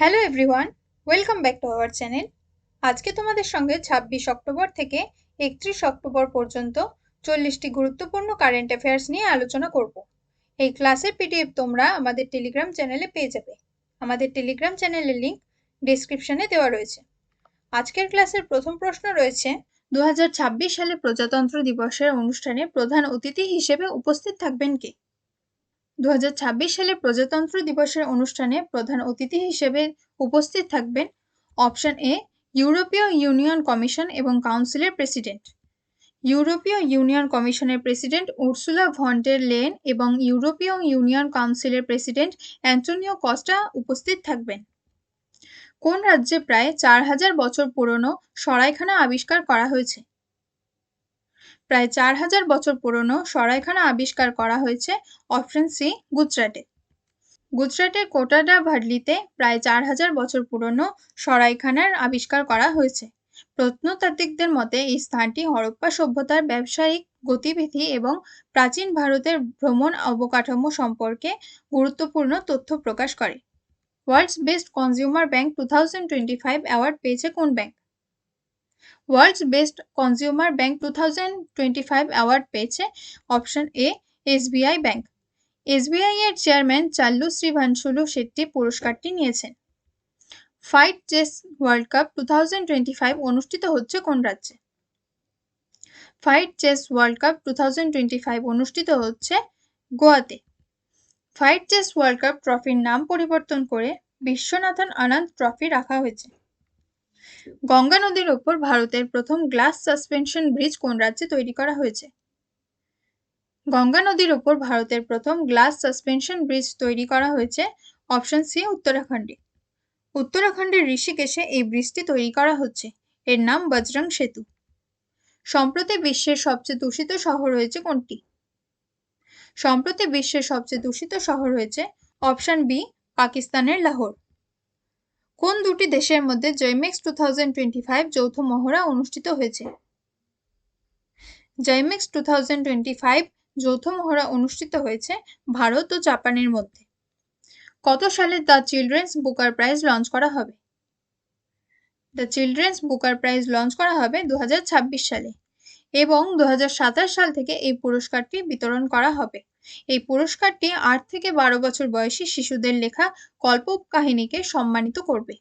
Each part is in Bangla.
Hello everyone welcome back to our channel আজকে তোমাদের সঙ্গে ছাব্বিশ অক্টোবর থেকে একত্রিশ অক্টোবর পর্যন্ত চল্লিশটি গুরুত্বপূর্ণ কারেন্ট অ্যাফেয়ার্স নিয়ে আলোচনা করব। এই ক্লাসের পিডিএফ তোমরা আমাদের টেলিগ্রাম চ্যানেলে পেয়ে যাবে। আমাদের টেলিগ্রাম চ্যানেলের লিঙ্ক ডিসক্রিপশনে দেওয়া রয়েছে। আজকের ক্লাসের প্রথম প্রশ্ন রয়েছে দু হাজার ছাব্বিশ সালে প্রজাতন্ত্র দিবসের অনুষ্ঠানে প্রধান অতিথি হিসেবে উপস্থিত থাকবেন কে? দু হাজার ছাব্বিশ সালে প্রজাতন্ত্র দিবসের অনুষ্ঠানে প্রধান অতিথি হিসেবে উপস্থিত থাকবেন অপশন এ, ইউরোপীয় ইউনিয়ন কমিশন এবং কাউন্সিলের প্রেসিডেন্ট। ইউরোপীয় ইউনিয়ন কমিশনের প্রেসিডেন্ট উর্সুলা ভন্টের লেন এবং ইউরোপীয় ইউনিয়ন কাউন্সিলের প্রেসিডেন্ট অ্যান্টোনিও কস্টা উপস্থিত থাকবেন। কোন রাজ্যে প্রায় চার হাজার বছর পুরনো সরাইখানা আবিষ্কার করা হয়েছে? প্রায় চার হাজার বছর পুরনো সরাইখানা আবিষ্কার করা হয়েছে অপশন সি গুজরাটে। গুজরাটের কোটাডা ভাডলিতে প্রায় চার হাজার বছর পুরনো সরাইখানার আবিষ্কার করা হয়েছে। প্রত্নতাত্ত্বিকদের মতে, এই স্থানটি হরপ্পা সভ্যতার ব্যবসায়িক গতিবিধি এবং প্রাচীন ভারতের ভ্রমণ অবকাঠামো সম্পর্কে গুরুত্বপূর্ণ তথ্য প্রকাশ করে। World's best consumer bank two thousand twenty five award পেয়েছে কোন bank? World's best consumer bank two thousand twenty five award পেয়েছে option A SBI bank SBI এর চেয়ারম্যান চাল্লু শ্রীভানসুলু শেট্টি পুরস্কারটি নিয়েছেন। FIDE chess world cup two thousand twenty five অনুষ্ঠিত হচ্ছে কোন রাজ্যে? FIDE chess world cup two thousand twenty five অনুষ্ঠিত হচ্ছে গোয়াতে। ফাইট চেস ওয়ার্ল্ড কাপ ট্রফির নাম পরিবর্তন করে বিশ্বনাথন আনন্দ ট্রফি রাখা হয়েছে। গঙ্গা নদীর ওপর ভারতের প্রথম গ্লাস সাসপেনশন ব্রিজ কোন রাজ্যে তৈরি করা হয়েছে? গঙ্গা নদীর ওপর ভারতের প্রথম গ্লাস সাসপেনশন ব্রিজ তৈরি করা হয়েছে অপশন সি, উত্তরাখণ্ডে। উত্তরাখণ্ডের ঋষিকেশে এই ব্রিজটি তৈরি করা হচ্ছে। এর নাম বজরং সেতু। সম্প্রতি বিশ্বের সবচেয়ে দূষিত শহর হয়েছে কোনটি? সম্প্রতি বিশ্বের সবচেয়ে দূষিত শহর হয়েছে অপশন বি, পাকিস্তানের লাহোর। কোন দুটি দেশের মধ্যে JIMEX two thousand twenty five যৌথ মহড়া অনুষ্ঠিত হয়েছে? JIMEX two thousand twenty five যৌথ মহড়া অনুষ্ঠিত হয়েছে ভারত ও জাপানের মধ্যে। কত সালে the Children's Booker Prize launch করা হবে? The Children's Booker Prize launch করা হবে দু হাজার ছাব্বিশ সালে। এবং দু হাজার সাতাশ সাল থেকে এই পুরস্কারটি বিতরণ করা হবে। এই পুরস্কারটি আট থেকে বারো বছর বয়সী শিশুদের লেখা কল্প কাহিনীকে সম্মানিত করবে।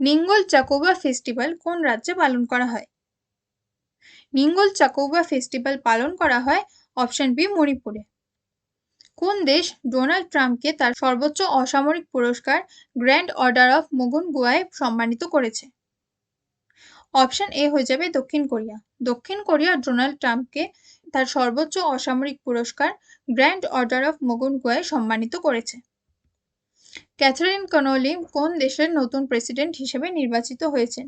নিঙ্গল চাকৌবা ফেস্টিভ্যাল কোন রাজ্যে পালন করা হয়? নিঙ্গল চাকৌবা ফেস্টিভ্যাল পালন করা হয় অপশন বি মণিপুরে। কোন দেশ ডোনাল্ড ট্রাম্পকে তার সর্বোচ্চ অসামরিক পুরস্কার গ্র্যান্ড অর্ডার অফ মুগুন গুয়ায় সম্মানিত করেছে? অপশন এ হয়ে যাবে দক্ষিণ কোরিয়া। দক্ষিণ কোরিয়া ডোনাল্ড ট্রাম্পকে তার সর্বোচ্চ অসামরিক পুরস্কার গ্র্যান্ড অর্ডার অফ মুগুন গুয়ায় সম্মানিত করেছে। ক্যাথারিন কনোলি কোন দেশের নতুন প্রেসিডেন্ট হিসেবে নির্বাচিত হয়েছেন?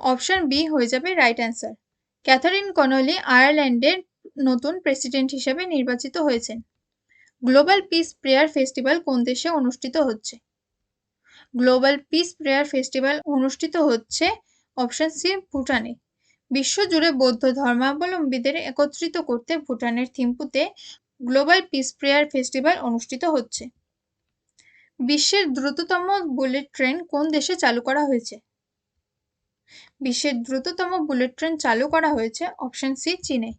অপশন বি হয়ে যাবে রাইট অ্যান্সার। ক্যাথারিন কনোলি আয়ারল্যান্ডের নতুন প্রেসিডেন্ট হিসেবে নির্বাচিত হয়েছেন। গ্লোবাল পিস প্রেয়ার ফেস্টিভ্যাল কোন দেশে অনুষ্ঠিত হচ্ছে? গ্লোবাল পিস প্রেয়ার ফেস্টিভ্যাল অনুষ্ঠিত হচ্ছে অপশন সি, ভুটানে। বিশ্বজুড়ে বৌদ্ধ ধর্মাবলম্বীদের একত্রিত করতে ভুটানের থিম্পুতে গ্লোবাল পিস প্রেয়ার ফেস্টিভ্যাল অনুষ্ঠিত হচ্ছে। বিশ্বের দ্রুততম বুলেট ট্রেন কোন দেশে চালু করা হয়েছে? বিশ্বের দ্রুততম বুলেট ট্রেন চালু করা হয়েছে অপশন সি, চীনে।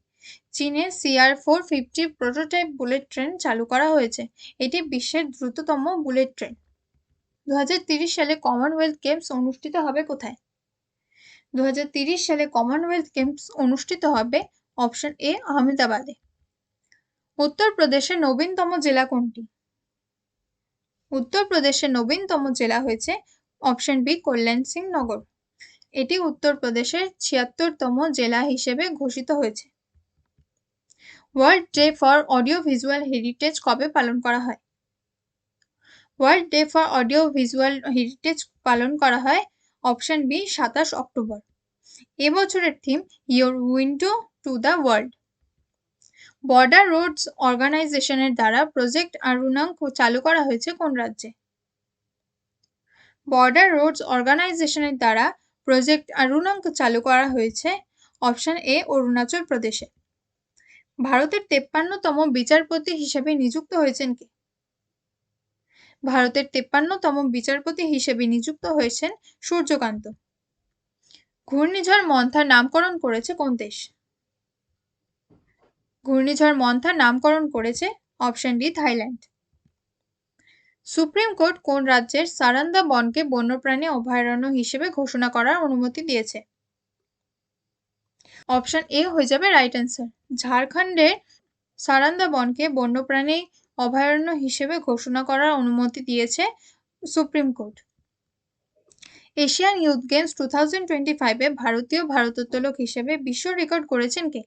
চীনে CR four fifty prototype bullet train চালু করা হয়েছে। এটি বিশ্বের দ্রুততম বুলেট ট্রেন। দু সালে কমনওয়েলথ গেমস অনুষ্ঠিত হবে কোথায়? দু সালে কমনওয়েলথ গেমস অনুষ্ঠিত হবে অপশন এ আহমেদাবাদে। উত্তরপ্রদেশের নবীনতম জেলা কোনটি? উত্তরপ্রদেশের নবীনতম জেলা হয়েছে অপশন বি কল্যাণ সিং নগর এটি উত্তরপ্রদেশের ছিয়াত্তরতম জেলা হিসেবে ঘোষিত হয়েছে। World day for audio visual heritage কবে পালন করা হয়? World day for audio visual heritage পালন করা হয়, অপশন বি, সাতাশ অক্টোবর। এবছরের theme, your window to the world. Border roads অর্গানাইজেশনের দ্বারা প্রজেক্ট আরুনাঙ্ক চালু করা হয়েছে কোন রাজ্যে? বর্ডার রোডস অর্গানাইজেশনের দ্বারা প্রজেক্ট আরুনাঙ্ক চালু করা হয়েছে, অপশন এ, অরুণাচল প্রদেশে। ভারতের তেপ্পান্নতম বিচারপতি হিসেবে নিযুক্ত হয়েছেন কে? ভারতের তেপ্পান্নতম বিচারপতি হিসেবে নিযুক্ত হয়েছেন সূর্যকান্ত। ঘূর্ণিঝড় মন্থার নামকরণ করেছে কোন দেশ? ঘূর্ণিঝড় মন্থার নামকরণ করেছে option D, Thailand. Supreme court কোন রাজ্যের সারান্দা বনকে বন্যপ্রাণী অভয়ারণ্য হিসেবে ঘোষণা করার অনুমতি দিয়েছে? অপশন এ হয়ে যাবে রাইট অ্যান্সার। ঝাড়খণ্ডের সারান্দা বনকে বন্যপ্রাণী অভয়ারণ্য হিসেবে ঘোষণা করার অনুমতি দিয়েছে supreme court. Asian youth games two thousand twenty ফাইভে ভারতীয় ভারোত্তোলক হিসেবে বিশ্ব রেকর্ড করেছেন কে?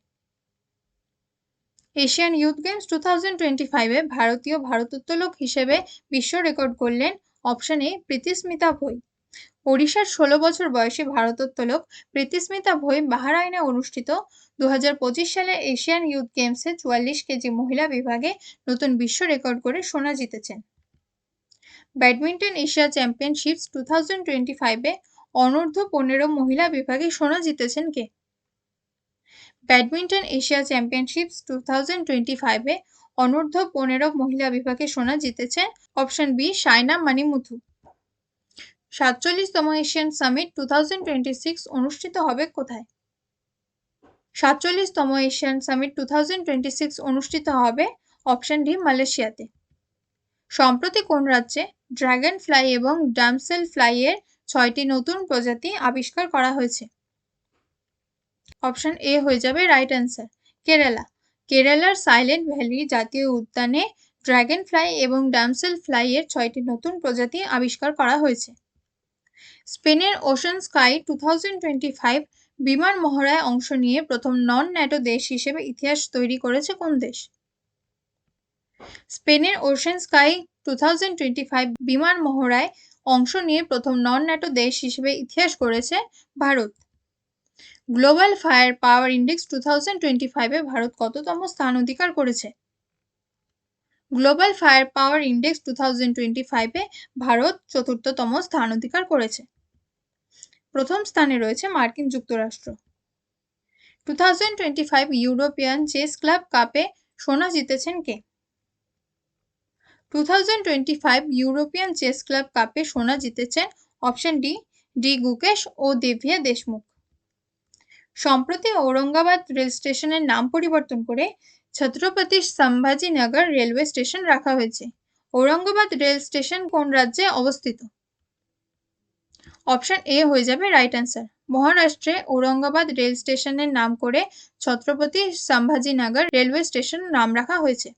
Asian youth games two thousand twenty ফাইভে ভারতীয় ভারোত্তোলক হিসেবে বিশ্ব রেকর্ড করলেন অপশন এ প্রীতিস্মিতা ভোই। ওড়িশার ষোলো বছর বয়সী ভারোত্তোলক প্রীতিস্মিতা ভোই বাহারাইনে অনুষ্ঠিত দু সালে এশিয়ান ইউথ গেমসে চুয়াল্লিশ কেজি মহিলা বিভাগে নতুন বিশ্ব রেকর্ড করে সোনা জিতেছেন। Badminton Asia championships two thousand twenty ফাইভে অনূর্ধ্ব পনেরো মহিলা বিভাগে সোনা জিতেছেন কে? Badminton Asia championships two thousand twenty ফাইভে অনূর্ধ্ব পনেরো মহিলা বিভাগে সোনা জিতেছেন অপশন বি সাইনা মানিমুথু। সাতচল্লিশতম এশিয়ান সামিট টু অনুষ্ঠিত হবে কোথায়? সাতচল্লিশতম এশিয়ান সামিট টু অনুষ্ঠিত হবে অপশন ডি মালয়েশিয়াতে। সম্প্রতি কোন রাজ্যে ড্রাগন ফ্লাই এবং ডামসেল ফ্লাই এর ছয়টি নতুন প্রজাতি আবিষ্কার করা হয়েছে? অপশন এ হয়ে যাবে রাইট অ্যান্সার, কেরালা। কেরালার সাইলেন্ট ভ্যালি জাতীয় উদ্যানে ড্রাগন ফ্লাই এবং ডামসেল ফ্লাই এর ছয়টি নতুন প্রজাতি আবিষ্কার করা হয়েছে। স্পেনের ocean sky two thousand twenty five বিমান মহড়ায় অংশ নিয়ে প্রথম নন ন্যাটো দেশ হিসেবে ইতিহাস তৈরি করেছে কোন দেশ? স্পেনের ocean sky two thousand twenty five বিমান মহড়ায় অংশ নিয়ে প্রথম নন ন্যাটো দেশ হিসেবে ইতিহাস করেছে Bharat. Global firepower index two thousand twenty ফাইভে ভারত কততম স্থান অধিকার করেছে? Global firepower index two thousand twenty ফাইভে ভারত চতুর্থতম স্থান অধিকার করেছে। প্রথম স্থানে রয়েছে মার্কিন যুক্তরাষ্ট্র। Two thousand twenty five European chess club কাপে সোনা জিতেছেন কে? Two thousand twenty five European chess club কাপে সোনা জিতেছেন অপশন ডি ডি গুকেশ ও দেভিয়া দেশমুখ। সম্প্রতি ঔরঙ্গাবাদ রেল স্টেশনের নাম পরিবর্তন করে ছত্রপতি সম্ভাজিনগর রেলওয়ে স্টেশন রাখা হয়েছে। ঔরঙ্গাবাদ রেল স্টেশন কোন রাজ্যে অবস্থিত? অপশন এ হয়ে যাবে রাইট অ্যান্সার মহারাষ্ট্রে ঔরঙ্গাবাদ রেল স্টেশনের নাম করে ছত্রপতি সম্ভাজিনগর রেলওয়ে স্টেশন নাম রাখা হয়েছে।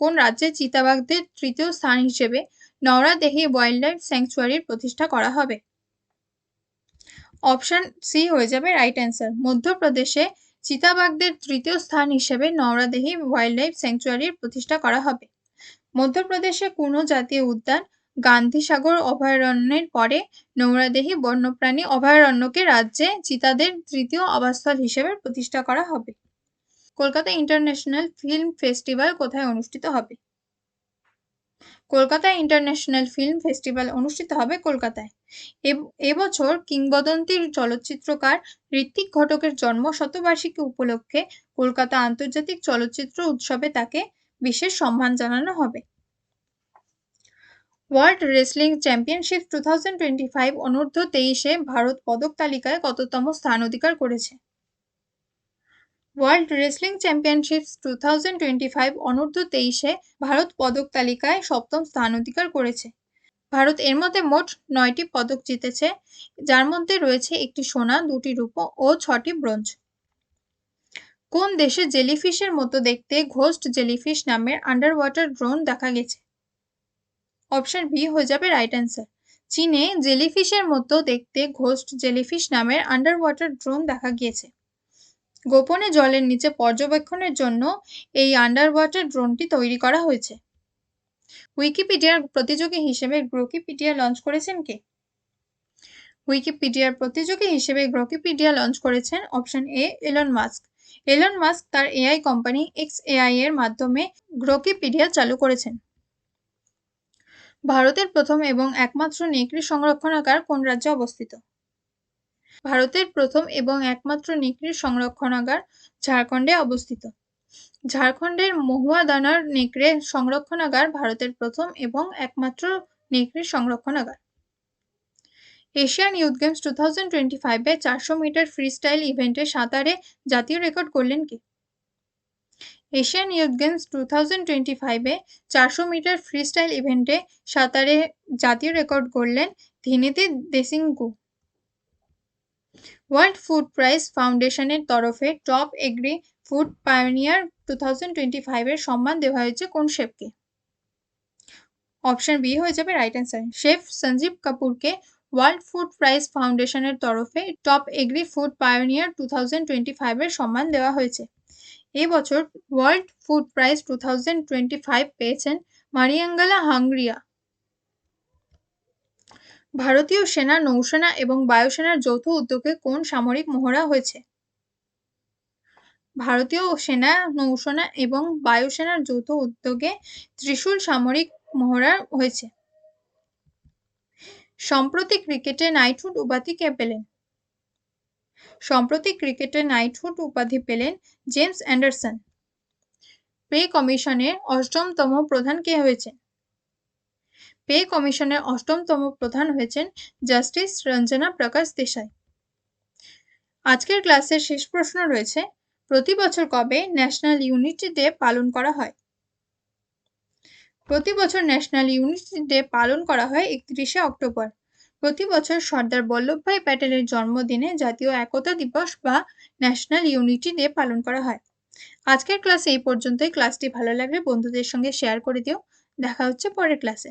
কোন রাজ্যে চিতাবাঘদের তৃতীয় স্থান হিসেবে নওরাদেহি ওয়াইল্ড লাইফ স্যাংচুয়ারির প্রতিষ্ঠা করা হবে? অপশন সি হয়ে যাবে রাইট অ্যান্সার মধ্যপ্রদেশে চিতাবাঘদের তৃতীয় স্থান হিসেবে নওরাদেহি ওয়াইল্ড লাইফ স্যাংচুয়ারির প্রতিষ্ঠা করা হবে। মধ্যপ্রদেশে কোনো জাতীয় উদ্যান গান্ধীসাগর অভয়ারণ্যের পরে নৌরাদেহি বন্যপ্রাণী অভয়ারণ্যকে রাজ্যে চিতাদের তৃতীয় আবাসস্থল হিসেবে প্রতিষ্ঠা করা হবে। কলকাতা ইন্টারন্যাশনাল ফিল্ম ফেস্টিভ্যাল কোথায় অনুষ্ঠিত হবে? কলকাতা ইন্টারন্যাশনাল ফিল্ম ফেস্টিভ্যাল অনুষ্ঠিত হবে কলকাতায়। এবছর কিংবদন্তির চলচ্চিত্রকার ঋত্বিক ঘটকের জন্ম শতবার্ষিকী উপলক্ষে কলকাতা আন্তর্জাতিক চলচ্চিত্র উৎসবে তাকে বিশেষ সম্মান জানানো হবে। World wrestling championship two thousand twenty five অনূর্ধ্ব তেইশে ভারত পদক তালিকায় কততম স্থান অধিকার করেছে? World wrestling championships two thousand twenty five অনূর্ধ্ব তেইশে ভারত পদক তালিকায় সপ্তম স্থান অধিকার করেছে। ভারত এর মধ্যে মোট নয়টি পদক জিতেছে, যার মধ্যে রয়েছে একটি সোনা, দুটি রূপো ও ছটি ব্রোঞ্জ। কোন দেশে জেলিফিশের মতো দেখতে ঘোস্ট জেলিফিশ নামের আন্ডার ওয়াটার ড্রোন দেখা গেছে? অপশন বি হয়ে যাবে রাইট অ্যান্সার চীনে জেলিফিশের মতো দেখতে ঘোস্ট জেলিফিশ নামের আন্ডার ওয়াটার ড্রোন দেখা গিয়েছে। গোপনে জলের নিচে পর্যবেক্ষণের জন্য এই আন্ডার ওয়াটার ড্রোনটি তৈরি করা হয়েছে। উইকিপিডিয়ার প্রতিযোগী হিসেবে গ্রোকিপিডিয়া লঞ্চ করেছেন কে? উইকিপিডিয়ার প্রতিযোগী হিসেবে গ্রোকিপিডিয়া লঞ্চ করেছেন option A Elon Musk Elon Musk তার এআই কোম্পানি এক্স এআই এর মাধ্যমে গ্রোকিপিডিয়া চালু করেছেন। ভারতের প্রথম এবং একমাত্র নেকড়ে সংরক্ষণাগার কোন রাজ্যে অবস্থিত? ভারতের প্রথম এবং একমাত্র নেকড়ে সংরক্ষণাগার ঝাড়খণ্ডে অবস্থিত। ঝাড়খণ্ডের মহুয়া দানার নেকড়ে সংরক্ষণাগার ভারতের প্রথম এবং একমাত্র নেকড়ে সংরক্ষণাগার। Asian youth games two thousand twenty ফাইভে চারশো মিটার ফ্রি স্টাইল ইভেন্টে সাঁতারে জাতীয় রেকর্ড করলেন কে? Asian youth games two thousand twenty ফাইভে চারশো মিটার ফ্রি স্টাইল ইভেন্টে সাঁতারে জাতীয় রেকর্ড করলেন ধিনেতে দেসিংকু ওয়ার্ল্ড ফুড প্রাইজ ফাউন্ডেশনের তরফে top agri food pioneer two thousand twenty ফাইভের সম্মান দেওয়া হয়েছে কোন শেফকে? অপশন বি হয়ে যাবে রাইট অ্যান্সার শেফ সঞ্জীব কাপুরকে ওয়ার্ল্ড ফুড প্রাইজ ফাউন্ডেশনের তরফে top agri food pioneer two thousand twenty ফাইভের সম্মান দেওয়া হয়েছে। এবছর world food prize two thousand twenty five পেয়েছেন মারিয়াঙ্গালা হাংরিয়া। ভারতীয় সেনা, নৌসেনা এবং বায়ুসেনার যৌথ উদ্যোগে কোন সামরিক মহড়া হয়েছে? ভারতীয় সেনা, নৌসেনা এবং বায়ুসেনার যৌথ উদ্যোগে ত্রিশূল সামরিক মহড়া হয়েছে। সম্প্রতি ক্রিকেটে নাইটহুড উপাধি কে পেলেন? সম্প্রতি ক্রিকেটে নাইটহুড উপাধি পেলেন জেমস অ্যান্ডারসন। পে কমিশনের অষ্টমতম প্রধান কে হয়েছেন? পে কমিশনের অষ্টমতম প্রধান হয়েছেন জাস্টিস রঞ্জনা প্রকাশ দেশাই। আজকের ক্লাসের শেষ প্রশ্ন রয়েছে, প্রতি বছর কবে ন্যাশনাল ইউনিটি ডে পালন করা হয়? প্রতি বছর ন্যাশনাল ইউনিটি ডে পালন করা হয় একত্রিশে অক্টোবর। প্রতি বছর সর্দার বল্লভভাই প্যাটেলের জন্মদিনে জাতীয় একতা দিবস বা ন্যাশনাল ইউনিটি ডে পালন করা হয়। আজকের ক্লাস এই পর্যন্তই। ক্লাসটি ভালো লাগলে বন্ধুদের সঙ্গে শেয়ার করে দিও। দেখা হচ্ছে পরের ক্লাসে।